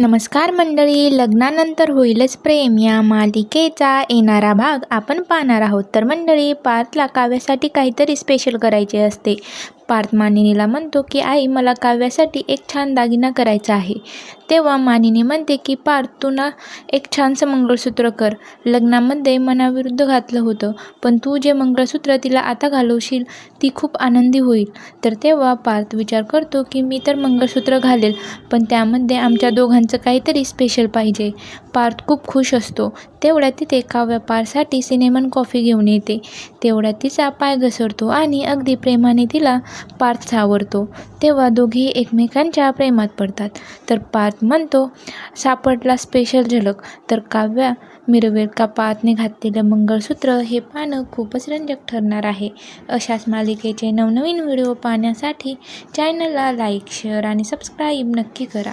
नमस्कार मंडळी लग्नानंतर होईलच प्रेम. या मालिकेचा येणारा भाग आपण पाहणार आहोत. तर मंडळी पार्थला काव्यासाठी काहीतरी स्पेशल करायचे असते. पार्थ मानिनीला म्हणतो की आई मला काव्यासाठी एक छान दागिना करायचा आहे. तेव्हा मानिनी म्हणते की पार्थ तू ना एक छानसं मंगळसूत्र कर. लग्नामध्ये मनाविरुद्ध घातलं होतं पण तू जे मंगळसूत्र तिला आता घालवशील ती खूप आनंदी होईल. तर तेव्हा पार्थ विचार करतो की मी तर मंगळसूत्र घालेल पण त्यामध्ये आमच्या दोघांचं काहीतरी स्पेशल पाहिजे. पार्थ खूप खुश असतो. तेवढ्या तिथे काव्या पारसाठी सिनेमन कॉफी घेऊन येते. तेवढ्या तिचा पाय घसरतो आणि अगदी प्रेमाने तिला पार्थ सावरतो. तेव्हा दोघेही एकमेकांच्या प्रेमात पडतात. तर पार्थ म्हणतो सापडला स्पेशल झलक. तर काव्या मिरवेल का पार्थने घातलेलं मंगळसूत्र हे पाहणं खूपच रंजक ठरणार आहे. अशाच मालिकेचे नवनवीन व्हिडिओ पाहण्यासाठी चॅनलला लाईक शेअर आणि सबस्क्राईब नक्की करा.